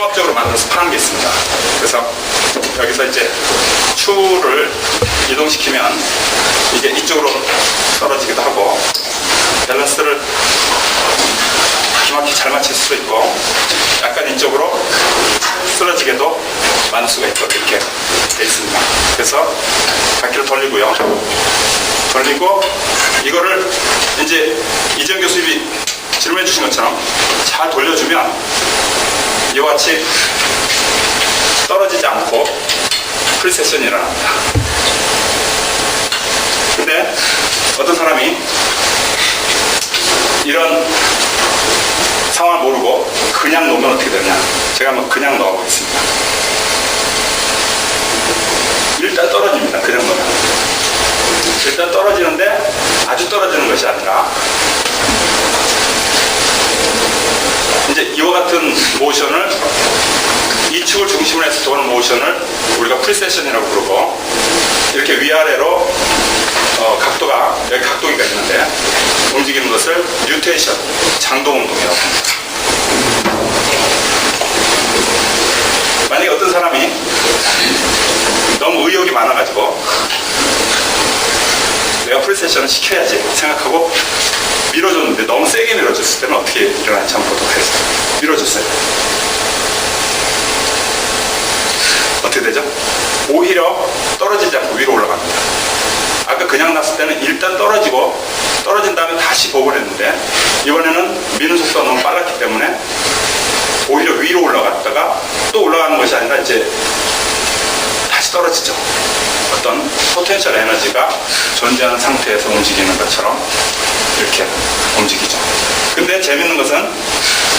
통합적으로 만들어서 파는 게 있습니다. 그래서 여기서 이제 추를 이동시키면 이게 이쪽으로 떨어지기도 하고 밸런스를 기막히게 잘 맞출 수도 있고 약간 이쪽으로 쓰러지게도 만들 수가 있고 이렇게 돼 있습니다. 그래서 바퀴를 돌리고요. 돌리고 이거를 이제 이정 교수님이 질문해 주신 것처럼 잘 돌려주면 이와 같이 떨어지지 않고 프리세션이 일어납니다. 근데 어떤 사람이 이런 상황을 모르고 그냥 놓으면 어떻게 되냐. 제가 한번 그냥 넣어보겠습니다. 일단 떨어집니다. 그냥 놓으면. 일단 떨어지는데 아주 떨어지는 것이 아니라 이제 이와 같은 모션을 이 축을 중심으로 모션을 우리가 프리세션이라고 부르고 이렇게 위아래로 어, 각도가 여기 각도기가 있는데 움직이는 것을 뉴테이션 장동 운동이라고 합니다. 만약에 어떤 사람이 너무 의욕이 많아가지고 내가 프리세션을 시켜야지 생각하고 밀어줬는데 너무 세게 밀어줬을 때는 어떻게 일어날지 한번 보도록 하겠습니다. 밀어줬어요. 어떻게 되죠? 오히려 떨어지지 않고 위로 올라갑니다. 아까 그냥 났을 때는 일단 떨어지고 떨어진 다음에 다시 복원했는데 이번에는 미는 속도가 너무 빨랐기 때문에 오히려 위로 올라갔다가 또 올라가는 것이 아니라 이제 다시 떨어지죠. 어떤 포텐셜 에너지가 존재하는 상태에서 움직이는 것처럼 이렇게 움직이죠. 근데 재밌는 것은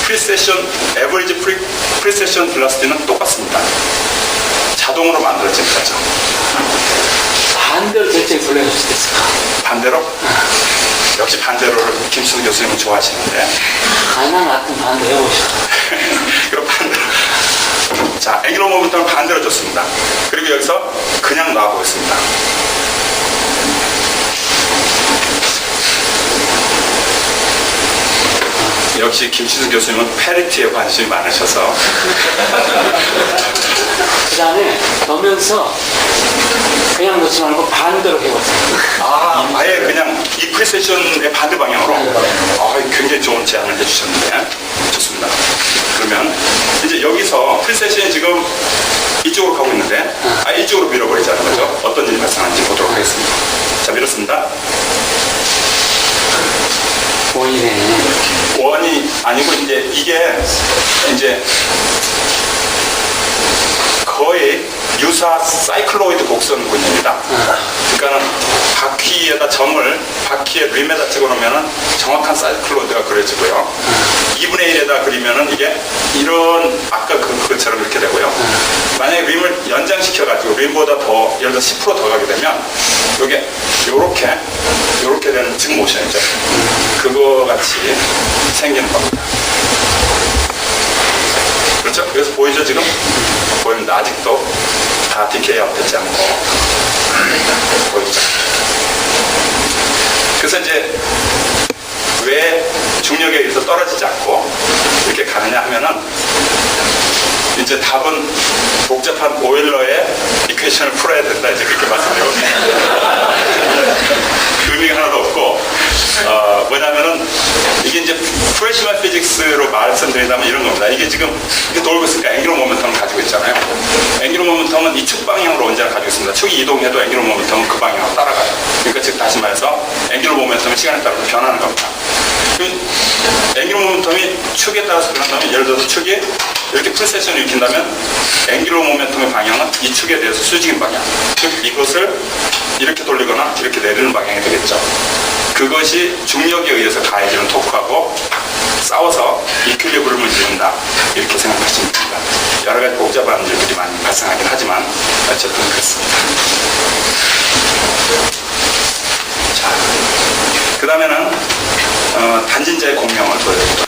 프리세션, 에버리지 프리, 프리세션 블라스티는 똑같습니다. 자동으로 만들어진 거죠. 반대로 수도 있을까? 반대로 역시 반대로를 김수호 교수님은 좋아하시는데 가난 같은 반대 해보시죠. 그럼 반대로 자 앵귤러 모멘텀을 반대로 줬습니다 그리고 여기서 그냥 놔보겠습니다 역시 김치수 교수님은 페리티에 관심이 많으셔서 그 다음에 넣으면서 그냥 놓지 말고 반대로 해보세요. 아, 아예 그냥 이 프리세션의 반대 방향으로 아, 굉장히 좋은 제안을 해주셨는데 좋습니다. 그러면 이제 여기서 프리세션이 지금 이쪽으로 가고 있는데 아 이쪽으로 밀어버리자는 거죠. 어떤 일이 발생하는지 보도록 하겠습니다. 자 밀었습니다. 보이네. 원이 아니고 이제 이게 이제 거의 유사 사이클로이드 곡선 군입니다. 그러니까는 바퀴에다 점을 바퀴에 림에다 찍어놓으면은 정확한 사이클로이드가 그려지고요. 2분의 1에다 그리면은 이게 이런 아까 그, 그것처럼 이렇게 되고요. 만약에 림을 연장시켜가지고 림보다 더 예를 들어 10%더 가게 되면 이게 요렇게 요렇게 되는 즉 모션이죠. 그거 같이 생기는 겁니다. 그렇죠? 그래서 보이죠 지금? 보입니다. 아직도 다 디케이가 되지 않고 보이죠? 그래서 이제 왜 중력에 의해서 떨어지지 않고 이렇게 가느냐 하면은 이제 답은 복잡한 보일러의 이퀘이션을 풀어야 된다 이제 그렇게 말씀드리고 의미가 하나도 없고 어, 뭐냐면은 이게 이제 프레시먼 피직스로 말씀드린다면 이런 겁니다. 이게 지금 돌고 있으니까 앵귤러 모멘텀을 가지고 있잖아요. 앵귤러 모멘텀은 이축 방향으로 언제나 가지고 있습니다. 축이 이동해도 앵귤러 모멘텀은 그 방향으로 따라가요. 그러니까 즉 다시 말해서 앵귤러 모멘텀은 시간에 따라서 변하는 겁니다. 그 앵귤러 모멘텀이 축에 따라서 변한다면 예를 들어서 축이 이렇게 풀세션을 일으킨다면 앵귤러 모멘텀의 방향은 이 축에 대해서 수직인 방향. 즉 이것을 이렇게 돌리거나 이렇게 내리는 방향이 되겠죠. 그것이 중력에 의해서 가해지는 싸워서 이퀄리브름을 이룬다 이렇게 생각하시면 됩니다. 여러 가지 복잡한 문제들이 많이 발생하긴 하지만 어쨌든 그렇습니다. 자, 그 다음에는 어, 단진자의 공명을 보여드립니다.